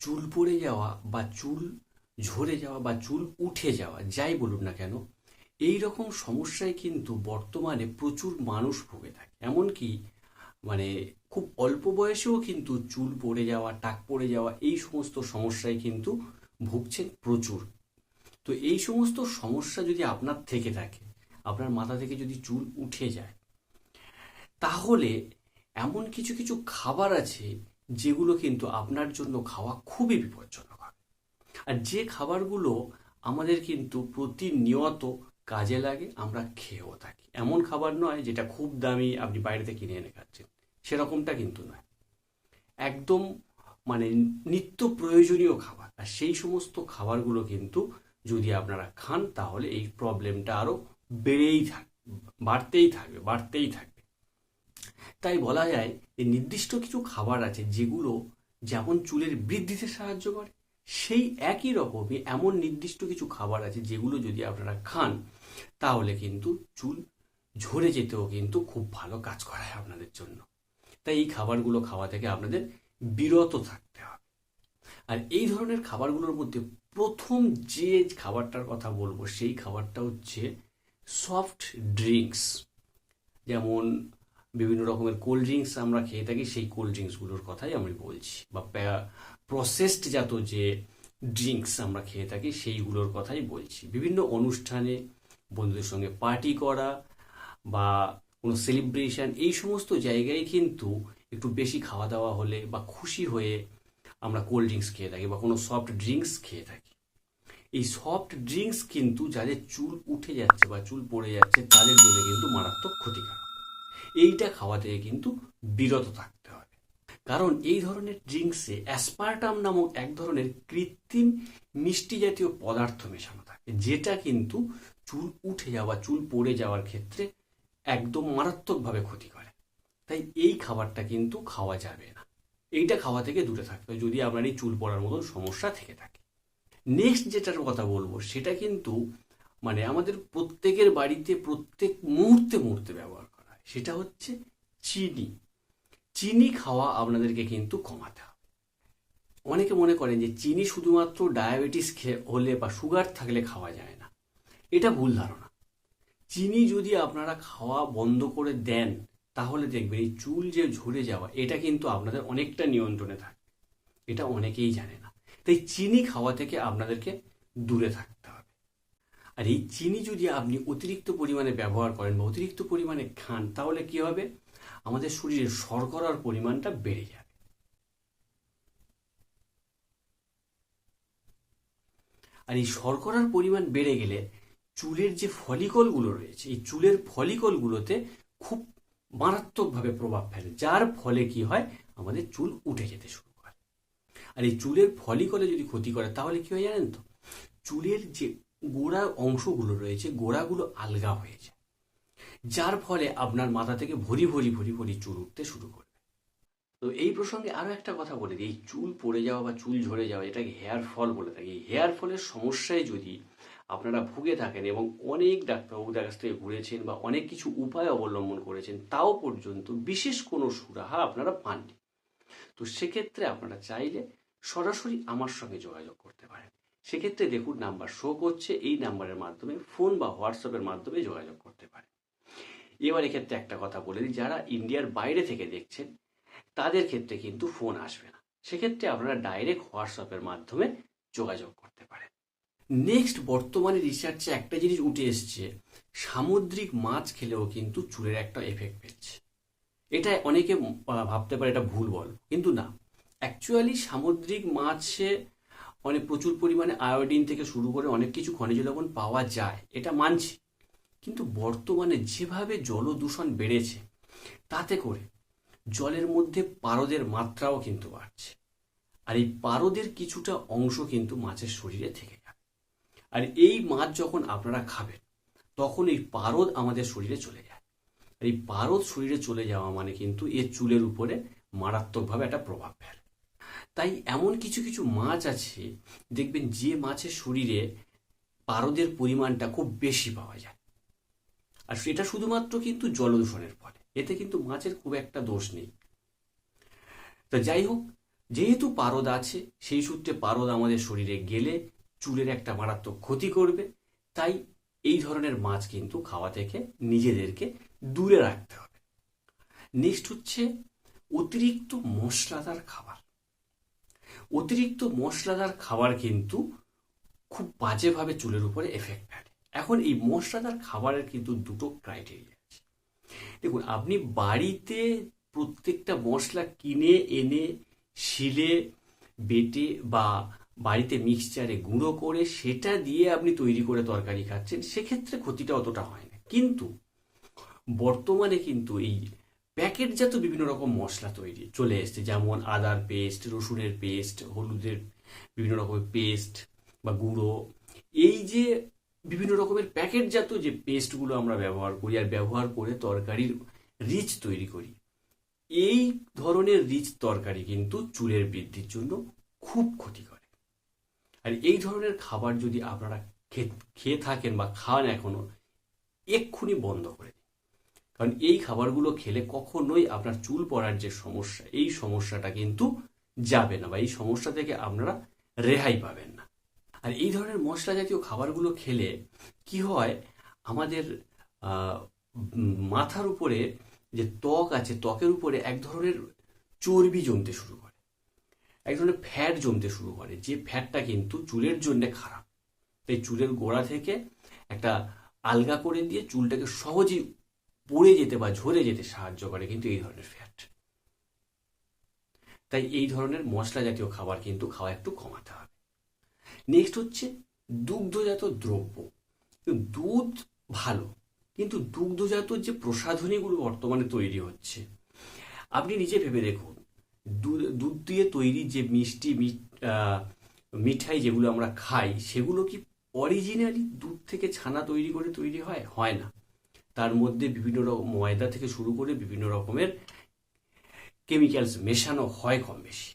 চুল পড়ে যাওয়া বা চুল ঝরে যাওয়া বা চুল উঠে যাওয়া, যাই বলুন না কেন, এই রকম সমস্যায় কিন্তু বর্তমানে প্রচুর মানুষ ভুগে থাকে। এমনকি মানে খুব অল্প বয়সেও কিন্তু চুল পড়ে যাওয়া, টাক পড়ে যাওয়া, এই সমস্ত সমস্যায় কিন্তু ভুগছেন প্রচুর। তো এই সমস্ত সমস্যা যদি আপনার থেকে থাকে, আপনার মাথা থেকে যদি চুল উঠে যায়, তাহলে এমন কিছু কিছু খাবার আছে যেগুলো কিন্তু আপনার জন্য খাওয়া খুবই বিপজ্জনক হবে। আর যে খাবারগুলো আমাদের কিন্তু প্রতিনিয়ত কাজে লাগে, আমরা খেয়েও থাকি। এমন খাবার নয় যেটা খুব দামি আপনি বাইরে থেকে কিনে এনে খাচ্ছেন। সেরকমটা কিন্তু নয়। একদম মানে নিত্য প্রয়োজনীয় খাবার। আর সেই সমস্ত খাবারগুলো কিন্তু যদি আপনারা খান, তাহলে এই প্রবলেমটা আরও বেড়েই থাকবে বাড়তেই থাকবে বাড়তেই থাকবে। তাই বলা যায় যে নির্দিষ্ট কিছু খাবার আছে যেগুলো যেমন চুলের বৃদ্ধিতে সাহায্য করে, সেই একই রকমই এমন নির্দিষ্ট কিছু খাবার আছে যেগুলো যদি আপনারা খান, তাহলে কিন্তু চুল ঝরে যেতেও কিন্তু খুব ভালো কাজ করায় আপনাদের জন্য। তাই এই খাবারগুলো খাওয়া থেকে আপনাদের বিরত থাকতে হবে। আর এই ধরনের খাবারগুলোর মধ্যে প্রথম যে খাবারটার কথা বলব, সেই খাবারটা হচ্ছে সফট ড্রিঙ্কস যেমন বিভিন্ন রকমের কোল্ড ড্রিঙ্কস আমরা খেয়ে থাকি, সেই কোল্ড ড্রিঙ্কসগুলোর কথাই আমি বলছি। বা প্রসেসড জাত যে ড্রিঙ্কস আমরা খেয়ে থাকি, সেইগুলোর কথাই বলছি। বিভিন্ন অনুষ্ঠানে বন্ধুদের সঙ্গে পার্টি করা বা কোনো সেলিব্রেশন এই সমস্ত জায়গায় কিন্তু একটু বেশি খাওয়া দাওয়া হলে বা খুশি হয়ে আমরা কোল্ড ড্রিঙ্কস খেয়ে থাকি বা কোনো সফট ড্রিঙ্কস খেয়ে থাকি। এই সফট ড্রিঙ্কস কিন্তু যাদের চুল উঠে যাচ্ছে বা চুল পড়ে যাচ্ছে, তাদের জন্য কিন্তু মারাত্মক ক্ষতিকারক। এইটা খাওয়া থেকে কিন্তু বিরত থাকতে হবে। কারণ এই ধরনের ড্রিঙ্কসে অ্যাসপার্টাম নামক এক ধরনের কৃত্রিম মিষ্টি জাতীয় পদার্থ মেশানো থাকে, যেটা কিন্তু চুল উঠে যাওয়া, চুল পড়ে যাওয়ার ক্ষেত্রে একদম মারাত্মকভাবে ক্ষতি করে। তাই এই খাবারটা কিন্তু খাওয়া যাবে না। এইটা খাওয়া থেকে দূরে থাকতে হবে, যদি আপনার এই চুল পড়ার মতন সমস্যা থেকে থাকে। নেক্সট যেটার কথা বলব, সেটা কিন্তু মানে আমাদের প্রত্যেকের বাড়িতে প্রত্যেক মুহূর্তে মুহূর্তে ব্যবহার সেটা হচ্ছে চিনি। চিনি খাওয়া আপনাদেরকে কিন্তু কমাতে হবে। অনেকে মনে করেন যে চিনি শুধুমাত্র ডায়াবেটিস হলে বা সুগার থাকলে খাওয়া যায় না। এটা ভুল ধারণা। চিনি যদি আপনারা খাওয়া বন্ধ করে দেন, তাহলে দেখবেন এই চুল যে ঝরে যাওয়া, এটা কিন্তু আপনাদের অনেকটা নিয়ন্ত্রণে থাকে এটা অনেকেই জানে না। তাই চিনি খাওয়া থেকে আপনাদেরকে দূরে হবে আর এই চিনি যদি আপনি অতিরিক্ত পরিমাণে ব্যবহার করেন বা অতিরিক্ত পরিমাণে খান, তাহলে কি হবে? আমাদের শরীরে শর্করার পরিমাণটা বেড়ে যাবে। আর এই শর্করার পরিমাণ বেড়ে গেলে চুলের যে ফলিকলগুলো রয়েছে, এই চুলের ফলিকলগুলোতে খুব মারাত্মকভাবে প্রভাব ফেলে, যার ফলে কি হয়? আমাদের চুল উঠে যেতে শুরু করে। আর এই চুলের ফলিকলে যদি ক্ষতি করে, তাহলে কি হয় জানেন তো? চুলের যে গোড়া অংশগুলো রয়েছে, গোড়াগুলো আলগা হয়ে যায়। যার ফলে আপনার মাথা থেকে ভরি ভরি ভরি ভরি চুল উঠতে শুরু করবে। তো এই প্রসঙ্গে আরও একটা কথা বলে দিই, এই চুল পড়ে যাওয়া বা চুল ঝরে যাওয়া, এটাকে হেয়ার ফল বলে থাকি। হেয়ার ফলের সমস্যায় যদি আপনারা ভুগে থাকেন এবং অনেক ডাক্তারবাবুদের কাছ থেকে ঘুরেছেন বা অনেক কিছু উপায় অবলম্বন করেছেন, তাও পর্যন্ত বিশেষ কোনো সুরাহা আপনারা পাননি। তো সেক্ষেত্রে আপনারা চাইলে সরাসরি আমার সঙ্গে যোগাযোগ করতে পারেন। সেক্ষেত্রে দেখুন নাম্বার শো করছে, এই নাম্বারের মাধ্যমে ফোন বা হোয়াটসঅ্যাপের মাধ্যমে যোগাযোগ করতে পারে। এবার এক্ষেত্রে একটা কথা বলে দিই, যারা ইন্ডিয়ার বাইরে থেকে দেখছেন, তাদের ক্ষেত্রে কিন্তু ফোন আসবে না। সেক্ষেত্রে আপনারা ডাইরেক্ট হোয়াটসঅ্যাপের মাধ্যমে যোগাযোগ করতে পারেন। নেক্সট বর্তমানে রিসার্চে একটা জিনিস উঠে এসছে, সামুদ্রিক মাছ খেলেও কিন্তু চুলের একটা এফেক্ট পেয়েছে। এটা অনেকে ভাবতে পারে এটা ভুল বল, কিন্তু না। অ্যাকচুয়ালি সামুদ্রিক মাছে অনেক প্রচুর পরিমাণে আয়োডিন থেকে শুরু করে অনেক কিছু খনিজ লবণ পাওয়া যায়, এটা মানছি। কিন্তু বর্তমানে যেভাবে জল দূষণ বেড়েছে, তাতে করে জলের মধ্যে পারদের মাত্রাও কিন্তু বাড়ছে। আর এই পারদের কিছুটা অংশ কিন্তু মাছের শরীরে থেকে যাবে আর এই মাছ যখন আপনারা খাবেন, তখন এই পারদ আমাদের শরীরে চলে যায়। আর এই পারদ শরীরে চলে যাওয়া মানে কিন্তু এর চুলের উপরে মারাত্মকভাবে একটা প্রভাব ফেলে। তাই এমন কিছু কিছু মাছ আছে, দেখবেন যে মাছের শরীরে পারদের পরিমাণটা খুব বেশি পাওয়া যায়। আর সেটা শুধুমাত্র কিন্তু জলদূষণের ফলে, এতে কিন্তু মাছের খুব একটা দোষ নেই। তো যাই হোক, যেহেতু পারদ আছে, সেই সূত্রে পারদ আমাদের শরীরে গেলে চুলের একটা মারাত্মক ক্ষতি করবে। তাই এই ধরনের মাছ কিন্তু খাওয়া থেকে নিজেদেরকে দূরে রাখতে হবে। নেক্সট হচ্ছে অতিরিক্ত মশলাদার খাবার। অতিরিক্ত মশলাদার খাবার কিন্তু খুব বাজেভাবে চুলের উপরে এফেক্ট ফেলে। এখন এই মশলাদার খাবারের কিন্তু দুটো ক্রাইটেরিয়া আছে। দেখুন, আপনি বাড়িতে প্রত্যেকটা মশলা কিনে, এনে, শিলে, বেটে বা বাড়িতে মিক্সচারে গুঁড়ো করে সেটা দিয়ে আপনি তৈরি করে তরকারি খাচ্ছেন, সেক্ষেত্রে ক্ষতিটা অতটা হয় না। কিন্তু বর্তমানে কিন্তু এই প্যাকেটজাত বিভিন্ন রকম মশলা তৈরি। চলে এসছে যেমন আদার পেস্ট, রসুনের পেস্ট, হলুদের বিভিন্ন রকমের পেস্ট বা গুঁড়ো। এই যে বিভিন্ন রকমের প্যাকেটজাত যে পেস্টগুলো আমরা ব্যবহার করি আর ব্যবহার করে তরকারির রিচ তৈরি করি, এই ধরনের রিচ তরকারি কিন্তু চুলের বৃদ্ধির জন্য খুব ক্ষতি করে। আর এই ধরনের খাবার যদি আপনারা খেয়ে থাকেন বা খান এখনও, এক্ষুনি বন্ধ করে কারণ এই খাবারগুলো খেলে কখনোই আপনার চুল পড়ার যে সমস্যা, এই সমস্যাটা কিন্তু যাবে না বা এই সমস্যা থেকে আপনারা রেহাই পাবেন না। আর এই ধরনের মশলা জাতীয় খাবারগুলো খেলে কি হয়, আমাদের মাথার উপরে যে ত্বক আছে, ত্বকের উপরে এক ধরনের চর্বি জমতে শুরু করে। এক ধরনের ফ্যাট জমতে শুরু করে, যে ফ্যাটটা কিন্তু চুলের জন্য খারাপ। তাই চুলের গোড়া থেকে একটা আলগা করে দিয়ে চুলটাকে সহজেই পড়ে যেতে বা ঝরে যেতে সাহায্য করে কিন্তু এই ধরনের ফ্যাট তাই এই ধরনের মশলা জাতীয় খাবার কিন্তু খাওয়া একটু কমাতে হবে। নেক্সট হচ্ছে দুগ্ধজাত দ্রব্য। দুধ ভালো, কিন্তু দুগ্ধজাত যে প্রসাধনীগুলো বর্তমানে তৈরি হচ্ছে, আপনি নিজে ভেবে দেখুন, দুধ দিয়ে তৈরি যে মিষ্টি মিঠাই যেগুলো আমরা খাই, সেগুলো কি অরিজিনালি দুধ থেকে ছানা তৈরি করে তৈরি হয়? হয় না। তার মধ্যে বিভিন্ন রকম ময়দা থেকে শুরু করে বিভিন্ন রকমের কেমিক্যালস মেশানো হয় কম বেশি।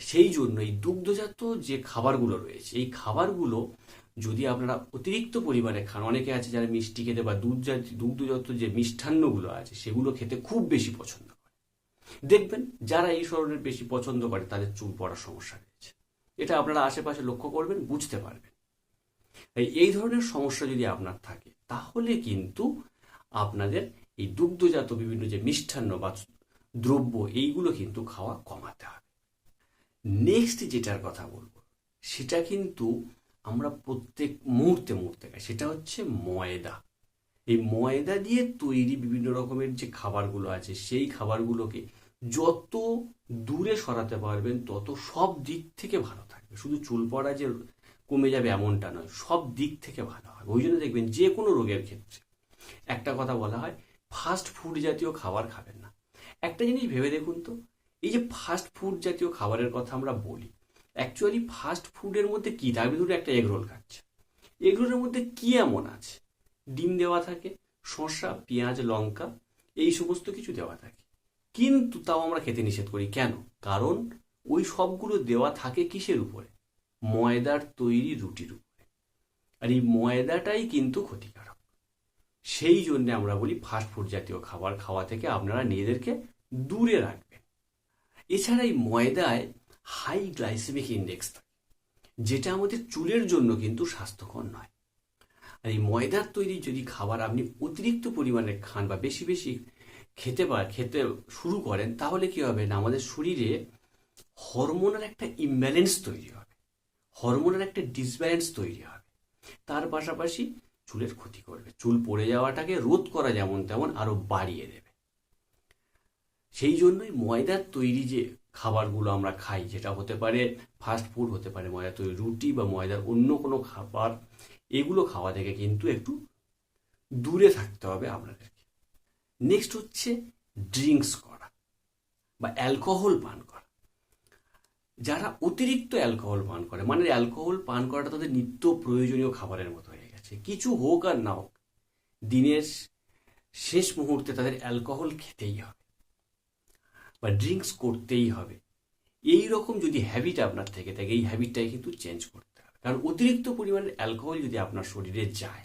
সেই জন্য এই দুগ্ধজাত যে খাবারগুলো রয়েছে, এই খাবারগুলো যদি আপনারা অতিরিক্ত পরিমাণে খান, অনেকে আছে যারা মিষ্টি খেতে বা দুধ দুগ্ধজাত যে মিষ্টান্নগুলো আছে, সেগুলো খেতে খুব বেশি পছন্দ করে। দেখবেন যারা এই ধরনের বেশি পছন্দ করে, তাদের চুল পড়ার সমস্যা রয়েছে। এটা আপনারা আশেপাশে লক্ষ্য করবেন, বুঝতে পারবেন। এই ধরনের সমস্যা যদি আপনার থাকে তাহলে কিন্তু আপনাদের এই দুগ্ধজাত বিভিন্ন যে মিষ্টান্ন বা দ্রব্য, এইগুলো কিন্তু খাওয়া কমাতে হবে। নেক্সট যেটার কথা বলব, সেটা কিন্তু আমরা প্রত্যেক মুহূর্তে মুহূর্তে খাই। সেটা হচ্ছে ময়দা। এই ময়দা দিয়ে তৈরি বিভিন্ন রকমের যে খাবারগুলো আছে, সেই খাবারগুলোকে যত দূরে সরাতে পারবেন, তত সব দিক থেকে ভালো থাকবে। শুধু চুল পড়া যে কমে যাবে এমনটা নয়, সব দিক থেকে ভালো হয়। ওই জন্য দেখবেন যে কোনো রোগের ক্ষেত্রে। একটা কথা বলা হয় ফাস্ট ফুড জাতীয় খাবার খাবেন না। একটা জিনিস ভেবে দেখুন তো, এই যে ফাস্ট ফুড জাতীয় খাবারের কথা আমরা বলি অ্যাকচুয়ালি ফাস্ট ফুডের মধ্যে কি? থাকবে ধরুন একটা এগরোল খাচ্ছে। এগরোলের মধ্যে কি এমন আছে? ডিম দেওয়া থাকে, শসা, পেঁয়াজ, লঙ্কা, এই সমস্ত কিছু দেওয়া থাকে। কিন্তু তাও আমরা খেতে নিষেধ করি। কেন? কারণ ওই সবগুলো দেওয়া থাকে কিসের উপরে? ময়দার তৈরি রুটির উপরে। আর এই ময়দাটাই কিন্তু ক্ষতিকারক। সেই জন্য আমরা বলি ফাস্টফুড জাতীয় খাবার খাওয়া থেকে আপনারা নিজেদেরকে দূরে রাখবেন। এছাড়া এই ময়দায় হাই গ্লাইসেমিক ইন্ডেক্স থাকে, যেটা আমাদের চুলের জন্য কিন্তু স্বাস্থ্যকর নয়। আর এই ময়দার তৈরি যদি খাবার আপনি অতিরিক্ত পরিমাণে খান বা বেশি বেশি খেতে বা খেতে শুরু করেন, তাহলে কি হবে না? আমাদের শরীরে হরমোনাল একটা ইমব্যালেন্স তৈরি হবে। হরমোনাল একটা ডিসব্যালেন্স তৈরি হবে। তার পাশাপাশি চুলের ক্ষতি করবে। চুল পড়ে যাওয়াটাকে রোধ করা যেমন তেমন আরও বাড়িয়ে দেবে। সেই জন্যই ময়দার তৈরি যে খাবারগুলো আমরা খাই, যেটা হতে পারে ফাস্ট ফুড হতে পারে ময়দা তৈরি রুটি বা ময়দার অন্য কোনো খাবার, এগুলো খাওয়া থেকে কিন্তু একটু দূরে থাকতে হবে আপনাদেরকে। নেক্সট হচ্ছে ড্রিঙ্কস করা বা অ্যালকোহল পান করা। যারা অতিরিক্ত অ্যালকোহল পান করে মানে অ্যালকোহল পান করাটা তাদের নিত্য প্রয়োজনীয় খাবারের মতো হয়ে গেছে। কিছু হোক আর না হোক, দিনের শেষ মুহূর্তে তাদের অ্যালকোহল খেতেই হবে বা ড্রিঙ্কস করতেই হবে। এই রকম যদি হ্যাবিট আপনার থেকে থাকে, এই হ্যাবিটটাই কিন্তু চেঞ্জ করতে হবে। কারণ অতিরিক্ত পরিমাণের অ্যালকোহল যদি আপনার শরীরে যায়,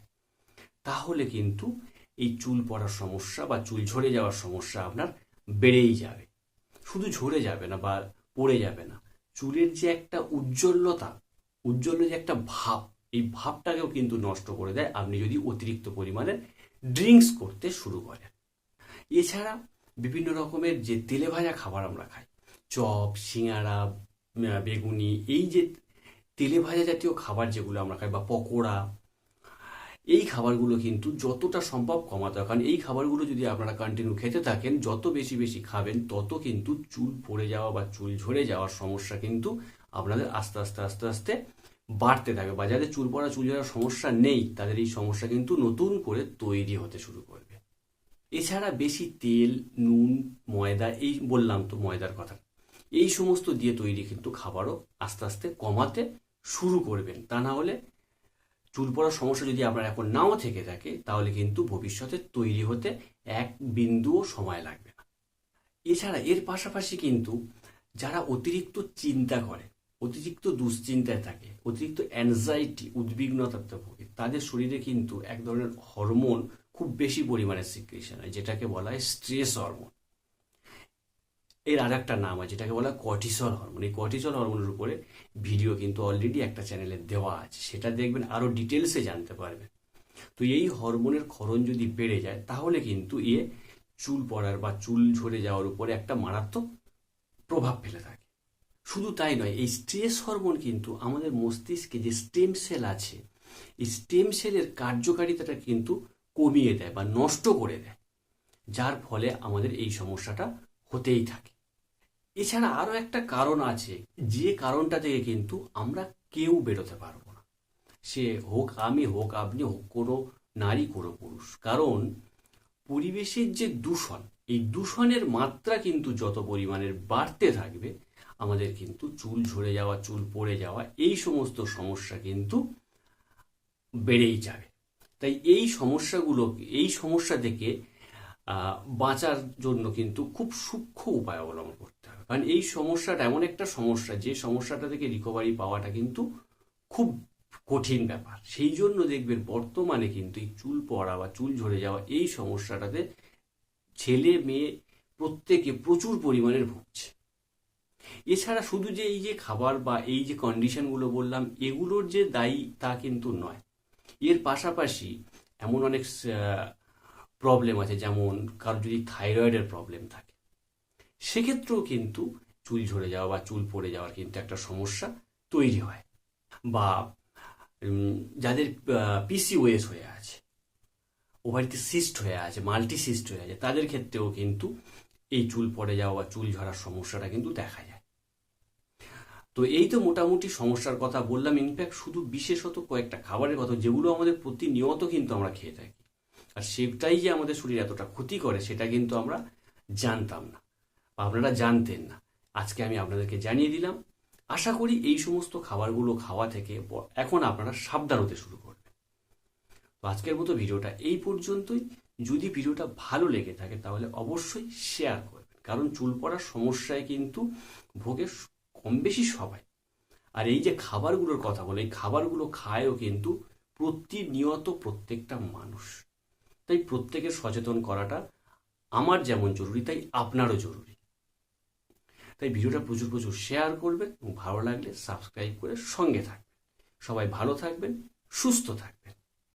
তাহলে কিন্তু এই চুল পড়ার সমস্যা বা চুল ঝরে যাওয়ার সমস্যা আপনার বেড়েই যাবে। শুধু ঝরে যাবে না বা পড়ে যাবে না। চুলের যে একটা উজ্জ্বলতা উজ্জ্বল যে একটা ভাব, এই ভাবটাকেও কিন্তু নষ্ট করে দেয়। আপনি যদি অতিরিক্ত পরিমাণে ড্রিঙ্কস করতে শুরু করেন। এছাড়া বিভিন্ন রকমের যে তেলে ভাজা খাবার আমরা খাই, চপ সিঙাড়া বেগুনি, এই যে তেলে ভাজা জাতীয় খাবার যেগুলো আমরা খাই বা পকোড়া এই খাবারগুলো কিন্তু যতটা সম্ভব কমাতে হয়। কারণ এই খাবারগুলো যদি আপনারা কন্টিনিউ খেতে থাকেন, যত বেশি বেশি খাবেন, তত কিন্তু চুল পড়ে যাওয়া বা চুল ঝরে যাওয়ার সমস্যা কিন্তু আপনাদের আস্তে আস্তে আস্তে আস্তে বাড়তে থাকবে বা যাদের চুল পড়া, চুল ঝরার সমস্যা নেই, তাদের এই সমস্যা কিন্তু নতুন করে তৈরি হতে শুরু করবে। এছাড়া বেশি তেল, নুন, ময়দা, এই বললাম তো ময়দার কথা। এই সমস্ত দিয়ে তৈরি কিন্তু খাবারও আস্তে আস্তে কমাতে শুরু করবেন। তা না হলে চুল পড়ার সমস্যা যদি আপনার এখন নাও থেকে থাকে, তাহলে কিন্তু ভবিষ্যতে তৈরি হতে এক বিন্দুও সময় লাগবে না। এছাড়া এর পাশাপাশি কিন্তু যারা অতিরিক্ত চিন্তা করে, অতিরিক্ত দুশ্চিন্তায় থাকে, অতিরিক্ত অ্যাংজাইটি উদ্বিগ্নতাতে ভোগে, তাদের শরীরে কিন্তু এক ধরনের হরমোন খুব বেশি পরিমাণে সিক্রেশন হয়, যেটাকে বলা হয় স্ট্রেস হরমোন এর আর একটা নাম আছে যেটাকে বলা কর্টিসল হরমোন এই কর্টিসল হরমোনের উপরে ভিডিও কিন্তু অলরেডি একটা চ্যানেলে দেওয়া আছে। সেটা দেখবেন আরও ডিটেলসে জানতে পারবেন। তো এই হরমোনের ক্ষরণ যদি বেড়ে যায়, তাহলে কিন্তু এ চুল পড়ার বা চুল ঝরে যাওয়ার উপরে একটা মারাত্মক প্রভাব ফেলে থাকে। শুধু তাই নয়, এই স্ট্রেস হরমোন কিন্তু আমাদের মস্তিষ্কে যে স্টেম সেল আছে, এই স্টেম সেলের কার্যকারিতাটা কিন্তু কমিয়ে দেয় বা নষ্ট করে দেয়। যার ফলে আমাদের এই সমস্যাটা হতেই থাকে। এছাড়া আরও একটা কারণ আছে। যে কারণটা থেকে কিন্তু আমরা কেউ বেরোতে পারব না। সে হোক আমি হোক আপনি হোক, কোনো নারী, কোনো পুরুষ। কারণ পরিবেশের যে দূষণ, এই দূষণের মাত্রা কিন্তু যত পরিমাণের বাড়তে থাকবে, আমাদের কিন্তু চুল ঝরে যাওয়া, চুল পড়ে যাওয়া, এই সমস্ত সমস্যা কিন্তু বেড়েই যাবে। তাই এই সমস্যাগুলো এই সমস্যা থেকে বাঁচার জন্য কিন্তু খুব সূক্ষ্ম উপায় অবলম্বন করতে হবে। কারণ এই সমস্যাটা এমন একটা সমস্যা, যে সমস্যাটা থেকে রিকভারি পাওয়াটা কিন্তু খুব কঠিন ব্যাপার। সেই জন্য দেখবেন বর্তমানে কিন্তু এই চুল পড়া বা চুল ঝরে যাওয়া এই সমস্যাটাতে ছেলে মেয়ে প্রত্যেকে প্রচুর পরিমাণের ভুগছে। এছাড়া শুধু যে এই যে খাবার বা এই যে কন্ডিশনগুলো বললাম, এগুলোর যে দায়ী তা কিন্তু নয়। এর পাশাপাশি এমন অনেক প্রবলেম আছে, যেমন কারোর যদি থাইরয়েডের প্রবলেম থাকে, সেক্ষেত্রেও কিন্তু চুল ঝরে যাওয়া বা চুল পড়ে যাওয়ার কিন্তু একটা সমস্যা তৈরি হয়। বা যাদের পিসিওএস হয়ে আছে ওভারিতে সিস্ট হয়ে আছে মাল্টি সিস্ট হয়ে আছে, তাদের ক্ষেত্রেও কিন্তু এই চুল পড়ে যাওয়া বা চুল ঝরার সমস্যাটা কিন্তু দেখা যায়। তো এই তো মোটামুটি সমস্যার কথা বললাম। ইনফ্যাক্ট শুধু বিশেষত কয়েকটা খাবারের কথা, যেগুলো আমাদের প্রতিনিয়ত কিন্তু আমরা খেয়ে থাকি। আর সেটাই যে আমাদের শরীর এতটা ক্ষতি করে, সেটা কিন্তু আমরা জানতাম না বা আপনারা জানতেন না। আজকে আমি আপনাদেরকে জানিয়ে দিলাম। আশা করি এই সমস্ত খাবারগুলো খাওয়া থেকে এখন আপনারা সাবধান হতে শুরু করবেন। তো আজকের মতো ভিডিওটা এই পর্যন্তই। যদি ভিডিওটা ভালো লেগে থাকে তাহলে অবশ্যই শেয়ার করবেন। কারণ চুল পড়ার সমস্যায় কিন্তু ভোগে কম বেশি সবাই। আর এই যে খাবারগুলোর কথা বলে, এই খাবারগুলো খায়ও কিন্তু প্রতিনিয়ত প্রত্যেকটা মানুষ। তাই প্রত্যেকে সচেতন করাটা আমার যেমন জরুরি, তাই আপনারও জরুরি। তাই ভিডিওটা প্রচুর প্রচুর শেয়ার করবেন এবং ভালো লাগলে সাবস্ক্রাইব করে সঙ্গে থাকবেন। সবাই ভালো থাকবেন, সুস্থ থাকবেন।